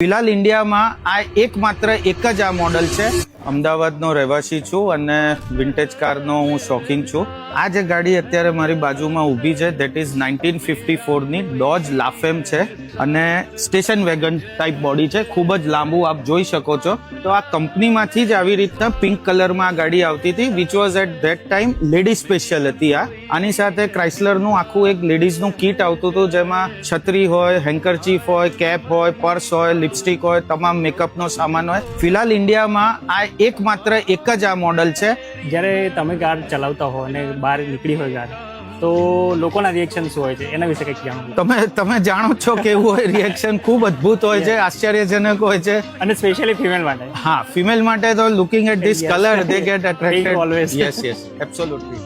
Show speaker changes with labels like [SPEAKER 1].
[SPEAKER 1] ફિલહાલ ઇન્ડિયામાં આ એકમાત્ર એક જ આ મોડલ છે. અમદાવાદનો રહેવાસી છું અને વિન્ટેજ કારનો હું શોખીન છું. આ જે ગાડી અત્યારે મારી બાજુમાં ઊભી છે ધેટ ઇઝ નાઇન્ટીન ફિફ્ટી ફોરની ડોજ લાફેમ છે અને સ્ટેશન વેગન ટાઈપ બોડી છે. ખૂબ જ લાંબુ, આપ જોઈ શકો છો. તો આ કંપનીમાંથી જ આવી રીતના પિંક કલરમાં આ ગાડી આવતી હતી which was at that time ladies special હતી આ. આની સાથે ક્રાઇસલરનું આખું એક લેડીઝનું કીટ આવતું હતું, જેમાં છત્રી હોય હેન્કરચીફ હોય કેપ હોય પર્સ હોય લિપસ્ટિક હોય, તમામ મેકઅપનો સામાન હોય. ફિલહાલ ઇન્ડિયામાં આ એકમાત્ર એક જ આ મોડલ છે.
[SPEAKER 2] જ્યારે તમે કાર ચલાવતા હો અને બહાર નીકળી હોય કાર તો લોકોના રિએક્શન શું હોય છે? એના વિશે કંઈક જાણો.
[SPEAKER 1] તમે તમે જાણો છો છો કેવું હોય રિએક્શન ખૂબ અદ્ભુત હોય છે આશ્ચર્યજનક હોય છે.
[SPEAKER 2] અને સ્પેશિયલી ફિમેલ માટે.
[SPEAKER 1] હા ફિમેલ માટે તો looking at this colour they get attracted always yes yes absolutely